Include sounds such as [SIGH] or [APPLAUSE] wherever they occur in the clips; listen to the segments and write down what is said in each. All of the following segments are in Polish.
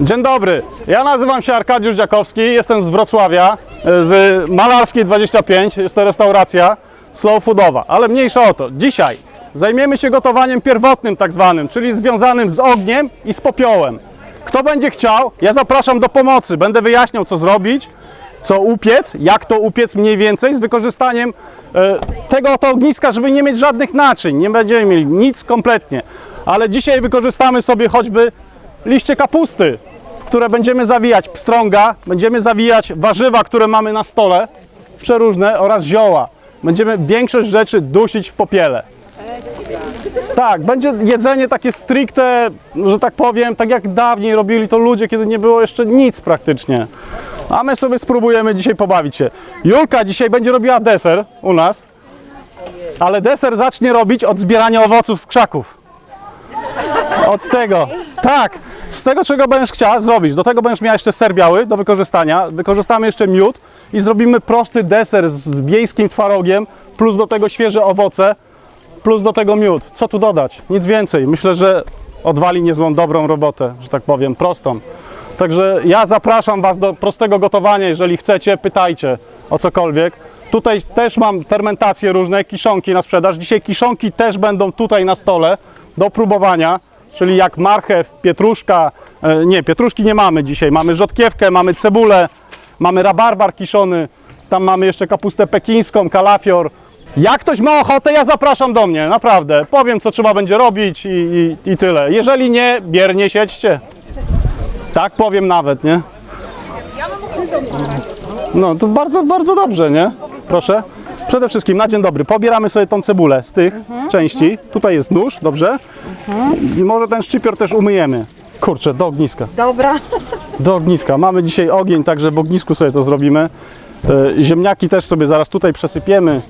Dzień dobry, ja nazywam się Arkadiusz Dziakowski, jestem z Wrocławia, e, z Malarskiej 25, jest to restauracja slow foodowa, ale mniejsza o to. Dzisiaj zajmiemy się gotowaniem pierwotnym tak zwanym, czyli związanym z ogniem i z popiołem. Kto będzie chciał, ja zapraszam do pomocy, będę wyjaśniał co zrobić, co upiec, jak to upiec mniej więcej z wykorzystaniem e, tego oto ogniska, żeby nie mieć żadnych naczyń, nie będziemy mieli nic kompletnie. Ale dzisiaj wykorzystamy sobie choćby liście kapusty, w które będziemy zawijać pstrąga, będziemy zawijać warzywa, które mamy na stole, przeróżne oraz zioła. Będziemy większość rzeczy dusić w popiele. Tak, będzie jedzenie takie stricte, że tak powiem, tak jak dawniej robili to ludzie, kiedy nie było jeszcze nic praktycznie. A my sobie spróbujemy dzisiaj pobawić się. Julka dzisiaj będzie robiła deser u nas, ale deser zacznie robić od zbierania owoców z krzaków. Od tego. Tak, z tego czego będziesz chciała zrobić. Do tego będziesz miała jeszcze ser biały do wykorzystania. Wykorzystamy jeszcze miód i zrobimy prosty deser z wiejskim twarogiem, plus do tego świeże owoce, plus do tego miód. Co tu dodać? Nic więcej. Myślę, że odwali niezłą dobrą robotę, że tak powiem, prostą. Także ja zapraszam Was do prostego gotowania. Jeżeli chcecie, pytajcie o cokolwiek. Tutaj też mam fermentacje różne, kiszonki na sprzedaż. Dzisiaj kiszonki też będą tutaj na stole do próbowania, czyli jak marchew, pietruszka. e, Nie, pietruszki nie mamy dzisiaj. Mamy rzodkiewkę, mamy cebulę, mamy rabarbar kiszony, tam mamy jeszcze kapustę pekińską, kalafior. Jak ktoś ma ochotę, ja zapraszam do mnie, naprawdę. Powiem, co trzeba będzie robić i, i, i tyle. Jeżeli nie, biernie siedźcie. Tak powiem nawet, nie? No to bardzo, bardzo dobrze, nie? Proszę. Przede wszystkim na dzień dobry pobieramy sobie tą cebulę z tych części. Tutaj jest nóż, dobrze? I może ten szczypior też umyjemy. Kurczę, do ogniska. Dobra. Do ogniska. Mamy dzisiaj ogień, także w ognisku sobie to zrobimy. E, Ziemniaki też sobie zaraz tutaj przesypiemy.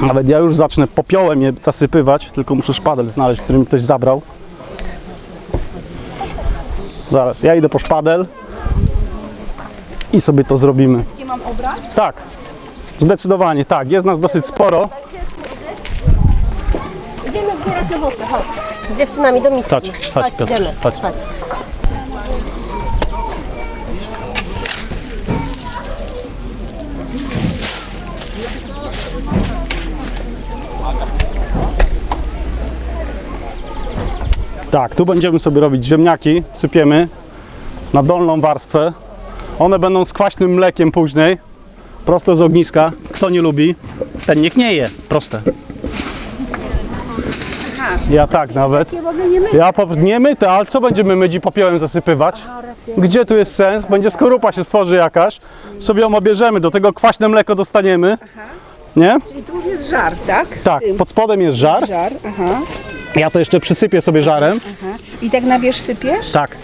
Nawet ja już zacznę popiołem je zasypywać, tylko muszę szpadel znaleźć, który mi ktoś zabrał. Zaraz, ja idę po szpadel i sobie to zrobimy. Mam obrać? Tak, zdecydowanie tak. Jest nas dosyć sporo. Idziemy zbierać owoce, chodź. Z dziewczynami do miski. Chodź, chodź, chodź Piotr, idziemy. chodź. Tak, tu będziemy sobie robić ziemniaki, sypiemy na dolną warstwę. One będą z kwaśnym mlekiem później, prosto z ogniska. Kto nie lubi, ten niech nie je. Proste. Ja tak nawet. Ja po, nie myte, ale co będziemy myć i popiołem zasypywać? Gdzie tu jest sens? Będzie skorupa się stworzy jakaś, sobie ją obierzemy, do tego kwaśne mleko dostaniemy. Nie? I tu jest żar, tak? Tak, pod spodem jest żar. Żar, aha, Ja to jeszcze przysypię sobie żarem. aha. I tak na wierzch sypiesz? Tak.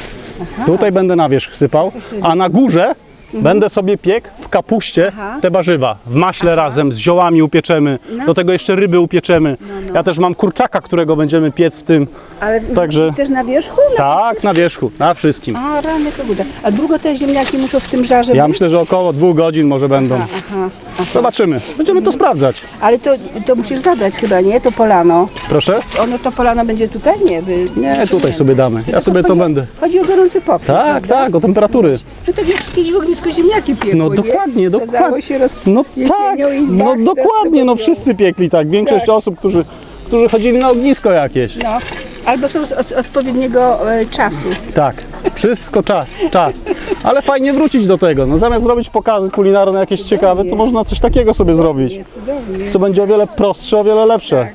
Tutaj będę na wierzch sypał, a na górze będę sobie piekł w kapuście Aha. te warzywa. W maśle razem z ziołami upieczemy. Do tego jeszcze ryby upieczemy. Ja też mam kurczaka, którego będziemy piec w tym. Ale Także- też na wierzchu? Na Tak, na wierzchu, na wszystkim. A, rany to uda. A długo te ziemniaki muszą w tym żarze Ja być? myślę, że około dwóch godzin może będą. Aha, aha. Zobaczymy. Będziemy to sprawdzać. Ale to, to musisz zadać chyba, nie? To polano. Proszę? Ono to polano będzie tutaj? Nie, wy... Nie, tutaj sobie damy. Ja sobie to chodzi, będę. Chodzi o gorący popyt, Tak, prawda? tak, o temperatury. No tak jak kiedyś ognisku ziemniaki piekło, No nie? dokładnie, dokładnie. się roz... No tak, jesienią i no dach, dokładnie, no wszyscy piekli tak. Większość Tak. osób, którzy, którzy chodzili na ognisko jakieś. No, albo są z od, odpowiedniego e, czasu. Tak, wszystko czas, czas. Ale fajnie wrócić do tego. No zamiast zrobić pokazy kulinarne jakieś ciekawe, to można coś takiego sobie zrobić. Nie, cudownie. Co będzie o wiele prostsze, o wiele lepsze.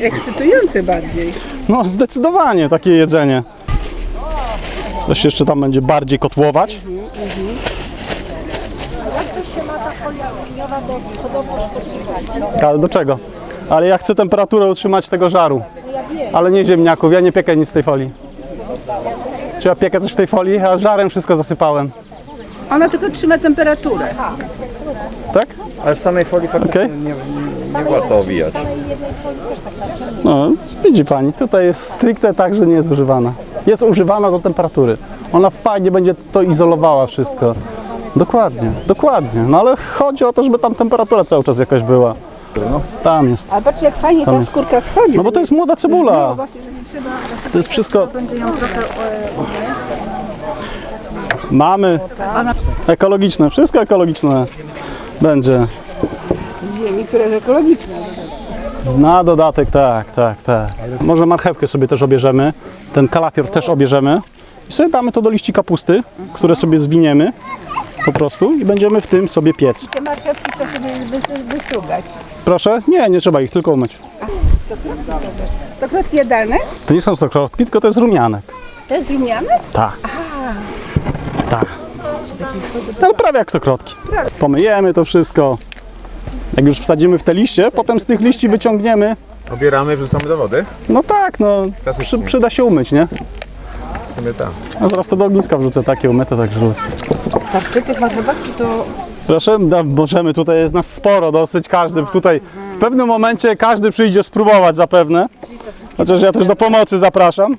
Ekscytujące bardziej. No zdecydowanie takie jedzenie. To się jeszcze tam będzie bardziej kotłować. Ale do czego? Ale ja chcę temperaturę utrzymać tego żaru. Ale nie ziemniaków, ja nie piekę nic w tej folii. Czy ja piekę coś w tej folii, a żarem wszystko zasypałem. Ona tylko trzyma temperaturę. Tak? Ale w samej folii faktycznie Okej. nie, nie warto owijać. No, widzi pani, tutaj jest stricte tak, że nie jest używana. Jest używana do temperatury. Ona fajnie będzie to izolowała wszystko. Dokładnie, dokładnie. No ale chodzi o to, żeby tam temperatura cały czas jakaś była. Tam jest. A patrzcie jak fajnie ta jest. skórka schodzi. No bo to jest młoda cebula. To jest wszystko. E, Mamy ekologiczne, wszystko ekologiczne będzie. ziemi, która jest ekologiczna. Na dodatek, tak, tak, tak. Może marchewkę sobie też obierzemy, ten kalafior też obierzemy i sobie damy to do liści kapusty, które sobie zwiniemy po prostu i będziemy w tym sobie piec. Te marchewki chcę sobie wys- wystrugać. Proszę? Nie, nie trzeba ich, tylko umyć. Stokrotki jadalne? To nie są stokrotki, tylko to jest rumianek. To jest rumiane? Tak. Tak. Ale prawie jak stokrotki. Pomyjemy to wszystko. Jak już wsadzimy w te liście, potem z tych liści wyciągniemy. Obieramy, wrzucamy do wody. No tak, no przy, przyda się umyć, nie? W sumie tak. No zaraz to do ogniska wrzucę takie umyte, tak wrzucę. Starczy tych marchewek, czy to... Proszę, da, możemy, tutaj jest nas sporo, dosyć każdy. Tutaj w pewnym momencie każdy przyjdzie spróbować zapewne. Chociaż ja też do pomocy zapraszam.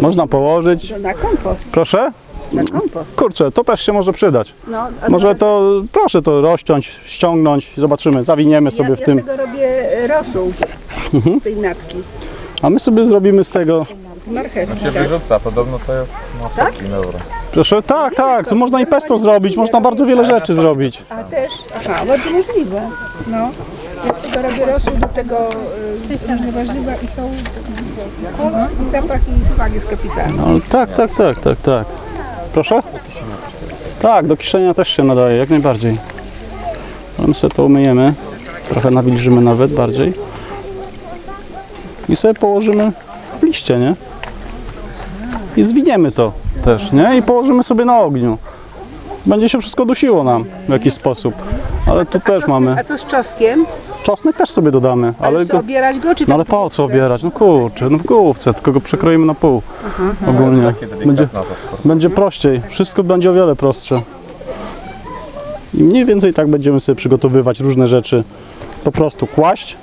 Można położyć. Na kompost. Proszę? Na kompost. Kurczę, to też się może przydać. No, a Może to, proszę to rozciąć, ściągnąć, zobaczymy, zawiniemy sobie ja, w ja tym. Mhm. z tego robię rosół z tej natki. A my sobie zrobimy z tego, Z marchewki. Się wyrzuca, podobno to jest masakra. Dobra. proszę, tak, tak, to można i pesto zrobić, można bardzo wiele rzeczy zrobić. A też, aha, bardzo możliwe. No. Ja z tego robię rosół, do tego y, różne warzywa i są i zapach i smak jest kapitalny. No, tak, tak, tak, tak, tak. Proszę? Tak, do kiszenia też się nadaje, jak najbardziej. Ale My sobie to umyjemy, trochę nawilżymy nawet bardziej. I sobie położymy w liście, nie? I zwiniemy to też, nie? I położymy sobie na ogniu. Będzie się wszystko dusiło nam w jakiś sposób. Ale tu też mamy. A co z czosnkiem? Czosnek też sobie dodamy, ale Ale go, obierać go, czy no ale po co obierać? No kurczę, no w główce, tylko go przekroimy na pół. Ogólnie. Będzie, będzie prościej, wszystko będzie o wiele prostsze. I mniej więcej tak będziemy sobie przygotowywać różne rzeczy. Po prostu kłaść,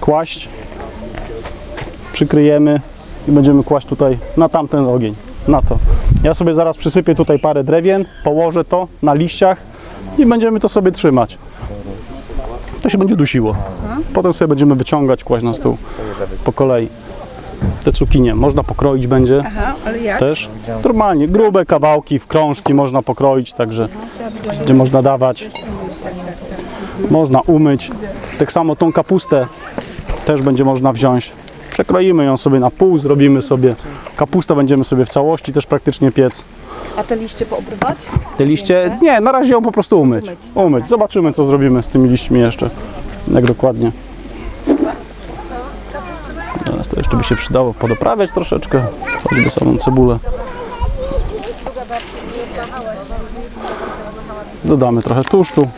kłaść, przykryjemy i będziemy kłaść tutaj na tamten ogień, na to. Ja sobie zaraz przysypię tutaj parę drewien, położę to na liściach i będziemy to sobie trzymać. To się będzie dusiło. Potem sobie będziemy wyciągać, kłaść na stół po kolei. Te cukinie można pokroić będzie Aha, ale jak? też. Normalnie, grube kawałki w krążki można pokroić, także gdzie można dawać. Można umyć. Tak samo tą kapustę też będzie można wziąć. Przekroimy ją sobie na pół, zrobimy sobie kapustę, będziemy sobie w całości też praktycznie piec. A te liście poobrywać? Te liście, nie, na razie ją po prostu umyć. Umyć. Zobaczymy, co zrobimy z tymi liśćmi jeszcze. Jak dokładnie. Teraz to jeszcze by się przydało podoprawiać troszeczkę, choćby samą cebulę. Dodamy trochę tłuszczu.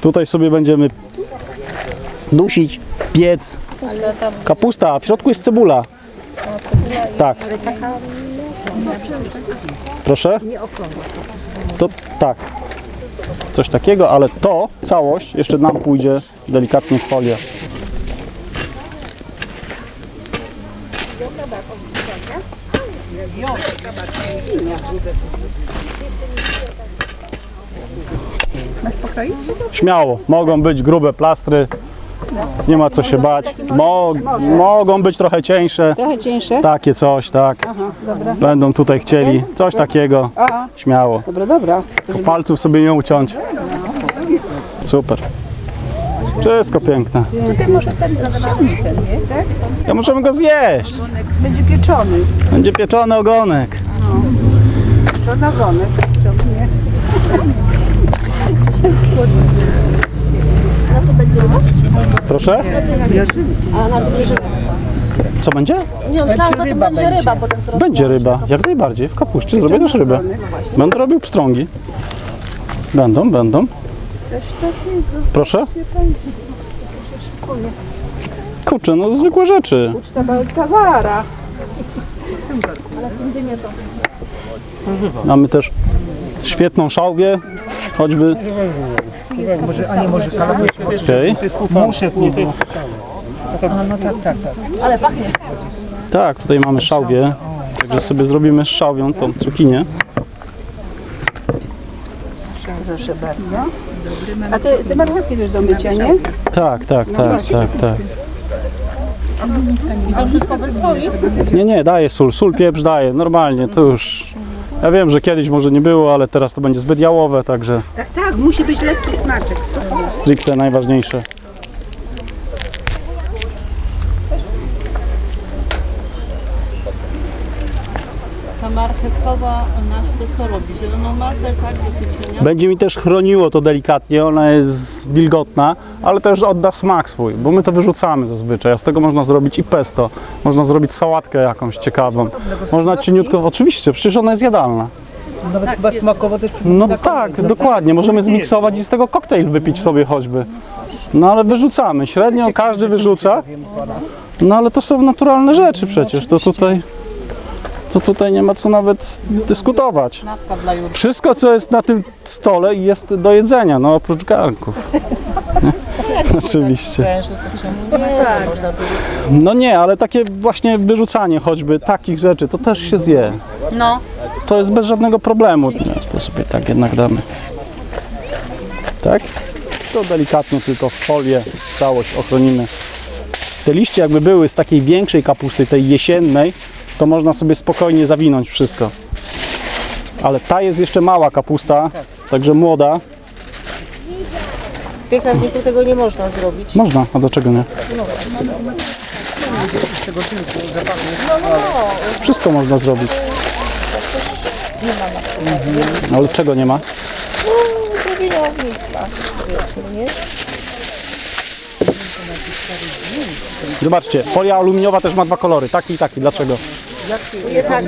Tutaj sobie będziemy dusić, piec, Kapusta, a w środku jest cebula. Tak. Proszę? To tak. Coś takiego, ale to, całość, jeszcze nam pójdzie delikatnie w folię. Śmiało, mogą być grube plastry, nie ma co się bać. Mo mogą być trochę cieńsze, Trochę cieńsze? takie coś, tak. Aha, dobra. Będą tutaj chcieli, coś takiego, Aha, śmiało. dobra, dobra. Palców sobie nie uciąć. Super. Wszystko piękne. Tutaj może stać rozstrzałny ten, nie? Tak? Ja możemy go zjeść. Będzie pieczony. Będzie pieczony ogonek. Pieczony ogonek. Nie? Proszę? Co będzie? Nie, myślałam, że to będzie ryba potem Będzie ryba, jak najbardziej. W kapuście zrobię też rybę. Będę robił pstrągi. Będą, będą. Proszę? Kurczę, no zwykłe rzeczy. Uczta Baltazara. Mamy też świetną szałwię, choćby. Okej. Ale pachnie. Tak, tutaj mamy szałwię, także sobie zrobimy z szałwią tą cukinię. Proszę bardzo. A te, te marchewki też do mycia, nie? Tak, tak, tak, tak, tak. I to wszystko bez soli? Nie, nie, daję sól, sól, pieprz daję, normalnie, to już... Ja wiem, że kiedyś może nie było, ale teraz to będzie zbyt jałowe, także Tak, tak, musi być lekki smaczek. Super. stricte najważniejsze. Ta marchewkowa nasz to co robi? Zieloną masę, tak, do pieczenia? Będzie mi też chroniło to delikatnie, ona jest wilgotna, ale też odda smak swój, bo my to wyrzucamy zazwyczaj, a z tego można zrobić i pesto, można zrobić sałatkę jakąś ciekawą, można cieniutko, oczywiście, przecież ona jest jadalna. Nawet chyba smakowo też No tak, dokładnie, możemy zmiksować i z tego koktajl wypić sobie choćby. No ale wyrzucamy, średnio każdy wyrzuca, no ale to są naturalne rzeczy przecież, to tutaj, to tutaj nie ma co nawet dyskutować. Wszystko, co jest na tym stole jest do jedzenia, no oprócz garnków. [LAUGHS] Oczywiście. No nie, ale takie właśnie wyrzucanie choćby takich rzeczy, to też się zje. No. To jest bez żadnego problemu. To sobie tak jednak damy. Tak? To delikatnie tylko w folię całość ochronimy. Te liście jakby były z takiej większej kapusty, tej jesiennej, to można sobie spokojnie zawinąć wszystko. Ale ta jest jeszcze mała kapusta, także młoda. W piekarniku tego nie można zrobić. Można, a dlaczego nie? Wszystko można zrobić. Ale czego nie ma? Zrobienia ogniska, powiedzmy, nie? Zobaczcie, folia aluminiowa też ma dwa kolory, taki i taki. Dlaczego? Tak,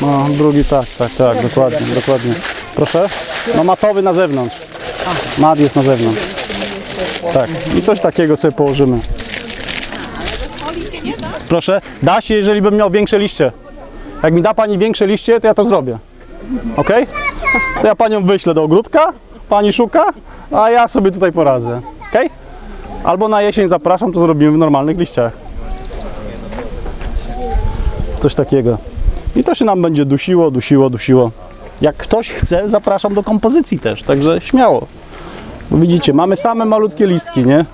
No, drugi tak, tak, tak, dokładnie, dokładnie. Proszę? No matowy na zewnątrz. Mat jest na zewnątrz. Tak, i coś takiego sobie położymy. Proszę, da się, jeżeli bym miał większe liście. Jak mi da Pani większe liście, to ja to zrobię. Ok? To ja Panią wyślę do ogródka, Pani szuka, a ja sobie tutaj poradzę. Ok? Albo na jesień zapraszam, to zrobimy w normalnych liściach. Coś takiego. I to się nam będzie dusiło, dusiło, dusiło. Jak ktoś chce, zapraszam do kompozycji też, także śmiało. Bo widzicie, mamy same malutkie listki, nie?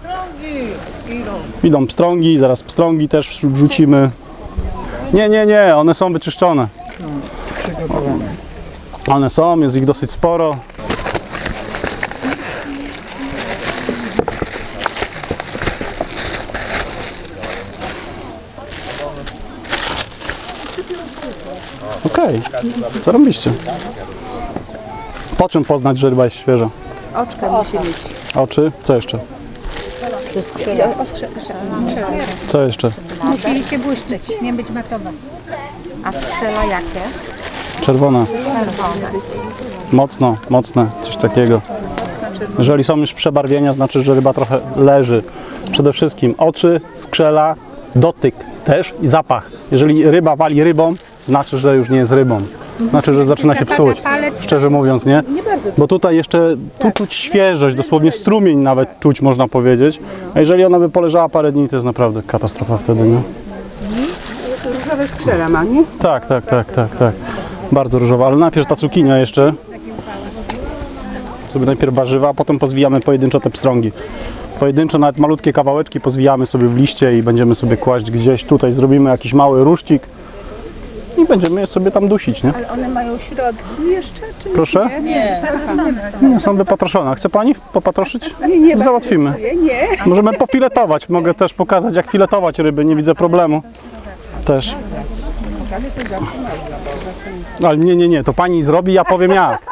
Idą pstrągi, zaraz pstrągi też wrzucimy. Nie, nie, nie, one są wyczyszczone. One są, jest ich dosyć sporo. Okej, zarobiście. Po czym poznać, że ryba jest świeża? Oczka musi mieć. Oczy? Co jeszcze? Co jeszcze? Musieli się błyszczeć, nie być matowa. A skrzela jakie? Czerwone. Mocno, mocne, coś takiego. Jeżeli są już przebarwienia, znaczy, że ryba trochę leży. Przede wszystkim oczy, skrzela, dotyk też i zapach. Jeżeli ryba wali rybą, znaczy, że już nie jest rybą. Znaczy, że zaczyna się psuć. Szczerze mówiąc, nie? Bo tutaj jeszcze tu czuć świeżość, dosłownie strumień nawet czuć, można powiedzieć. A jeżeli ona by poleżała parę dni, to jest naprawdę katastrofa wtedy, nie? Różowe skrzela ma, nie? Tak, tak, tak, tak, tak. Bardzo różowa, ale najpierw ta cukinia jeszcze. Sobie najpierw warzywa, a potem pozwijamy pojedynczo te pstrągi. Pojedynczo nawet malutkie kawałeczki pozwijamy sobie w liście i będziemy sobie kłaść gdzieś tutaj, zrobimy jakiś mały ruszcik i będziemy je sobie tam dusić, nie? Ale one mają środki jeszcze, czy Proszę? nie? Nie, są wypatroszone. Chce Pani popatroszyć? Nie, nie. Załatwimy. Nie, nie. Możemy pofiletować. Mogę też pokazać, jak filetować ryby. Nie widzę problemu. Też. Ale nie, nie, nie. To pani zrobi, ja powiem jak.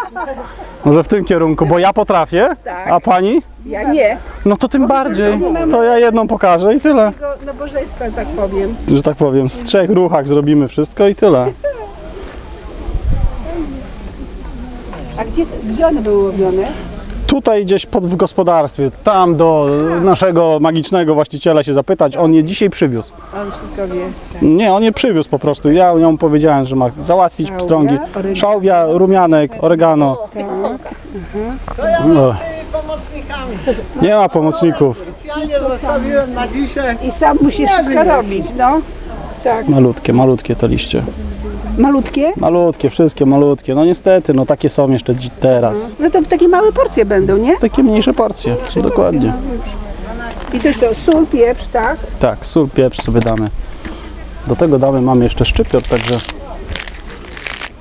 Może w tym kierunku, bo ja potrafię, a pani? Ja nie. No to tym bardziej. To ja jedną pokażę i tyle. Tego nabożeństwa, tak powiem. Że tak powiem, w trzech ruchach zrobimy wszystko i tyle. A gdzie, gdzie one były łowione? Tutaj gdzieś pod, w gospodarstwie, tam do naszego magicznego właściciela się zapytać, on je dzisiaj przywiózł. On wszystko wie. Nie, on je przywiózł po prostu. Ja ją powiedziałem, że ma załatwić Szałwia, pstrągi. oregano. Szałwia, rumianek, oregano. No. Nie ma pomocników. specjalnie zostawiłem na dzisiaj. I sam musi wszystko robić, no. Tak. Malutkie, malutkie te liście. Malutkie? Malutkie, wszystkie malutkie. No niestety, no takie są jeszcze dzi- teraz. No to takie małe porcje będą, nie? Takie mniejsze porcje, dokładnie. I to co, sól, pieprz, tak? Tak, sól, pieprz sobie damy. Do tego damy, mamy jeszcze szczypior, także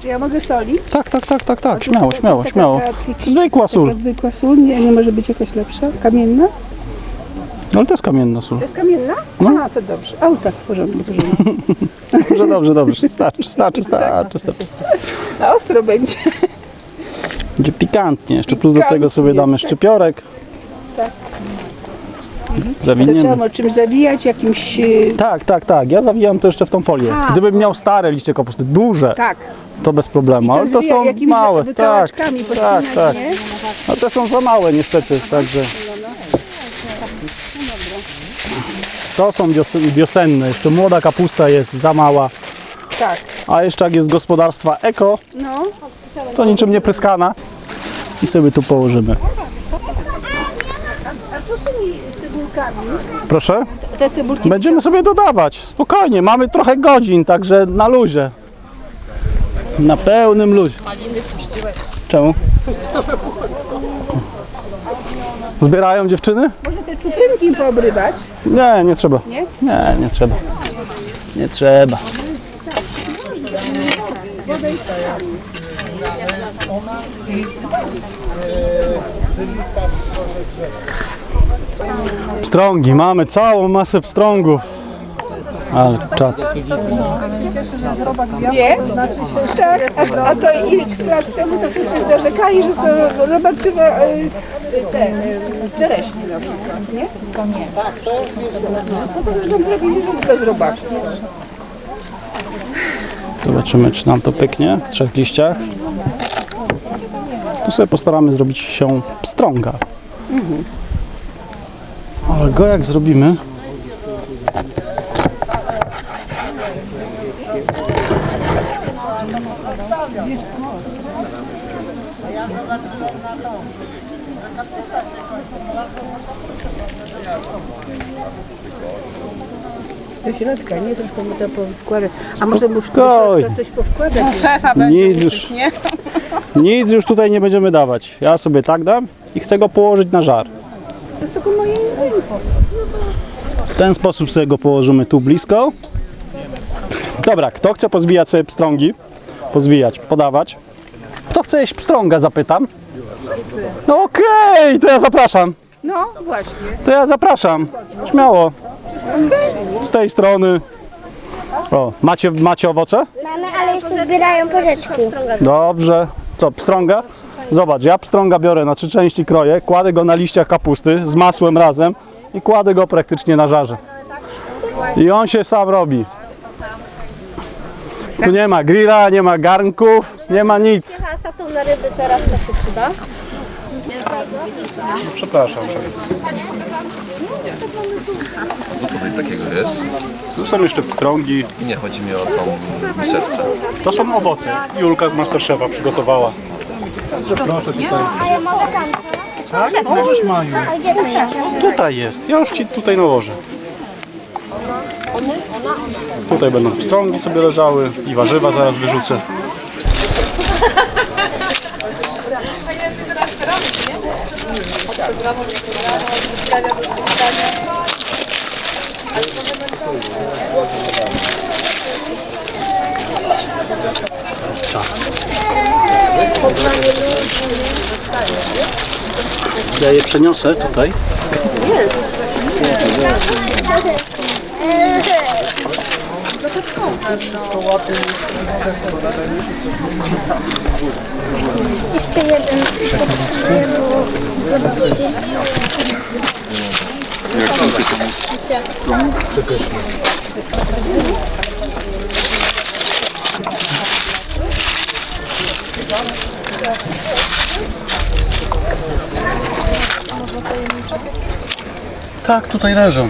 Czy ja mogę soli? tak, tak, tak, tak, tak, śmiało, śmiało, to jest śmiało. taka Zwykła sól, zwykła sól, nie, nie może być jakaś lepsza? Kamienna? Ale to jest kamienna sól. To jest kamienna? No. A, to dobrze. A, tak, w porządku, w porządku. [LAUGHS] Dobrze, dobrze, dobrze, starczy, [LAUGHS] starczy, starczy, starczy. A ostro będzie. Będzie pikantnie, jeszcze plus do tego sobie damy szczypiorek. Tak. To Zawiniemy. trzeba o czymś zawijać, jakimś... y, Tak, tak, tak. Ja zawijam to jeszcze w tą folię. A, Gdybym miał stare liście kapusty, duże, Tak. to bez problemu, ale to są małe. Tak, tak, tak. A te są za małe niestety, także. To są wios- wiosenne, jeszcze młoda kapusta jest za mała, Tak. a jeszcze jak jest z gospodarstwa eko, No. to niczym nie pryskana i sobie tu położymy. A co z tymi cebulkami? Proszę? Te cebulki... Będziemy sobie dodawać, spokojnie, mamy trochę godzin, także na luzie. Na pełnym luzie. Czemu? [LAUGHS] Zbierają dziewczyny? Może te czuprynki poobrywać? Nie, nie trzeba. Nie? Nie, nie trzeba. Nie trzeba. Pstrągi, mamy całą masę pstrągów. Ale czad. Nie? To znaczy się, tak. A, a to x lat temu to wszyscy narzekali, że są robaczywe y, te y, czereśnie na przykład, nie? No to już nam zrobili, że bez robaków. Zobaczymy, czy nam to pyknie w trzech liściach. Tu sobie postaramy zrobić się pstrąga. Ale go jak zrobimy, Do środka, nie? Troszkę mu to powkładać. A może mu w Spokojnie. to coś powkładać? nic już, [LAUGHS] nic już tutaj nie będziemy dawać. Ja sobie tak dam i chcę go położyć na żar. To jest tylko moje ręce. W ten sposób sobie go położymy tu blisko. Dobra, kto chce pozwijać sobie pstrągi? Pozwijać, podawać. Kto chce jeść pstrąga, zapytam. No okej, to ja zapraszam. No, właśnie. To ja zapraszam. Śmiało. Z tej strony. O, macie, macie owoce? Mamy, ale jeszcze zbierają porzeczki. Dobrze. Co, pstrąga? Zobacz, ja pstrąga biorę na trzy części kroję, kładę go na liściach kapusty z masłem razem i kładę go praktycznie na żarze. I on się sam robi. Tu nie ma grilla, nie ma garnków, nie ma nic. A z tatą na ryby teraz to się przyda. Przepraszam. Co tutaj takiego jest? Tu są jeszcze pstrągi. I nie chodzi mi o tą miseczce. To są owoce. Julka z Masterchefa przygotowała. Proszę tutaj. Tak, możesz Maju. Tutaj jest. Ja już ci tutaj nałożę. Tutaj będą pstrągi sobie leżały i warzywa zaraz wyrzucę. Ja je przeniosę tutaj. Jeszcze jeden potrzebuję, bo zobaczcie. Tak, tutaj leżą.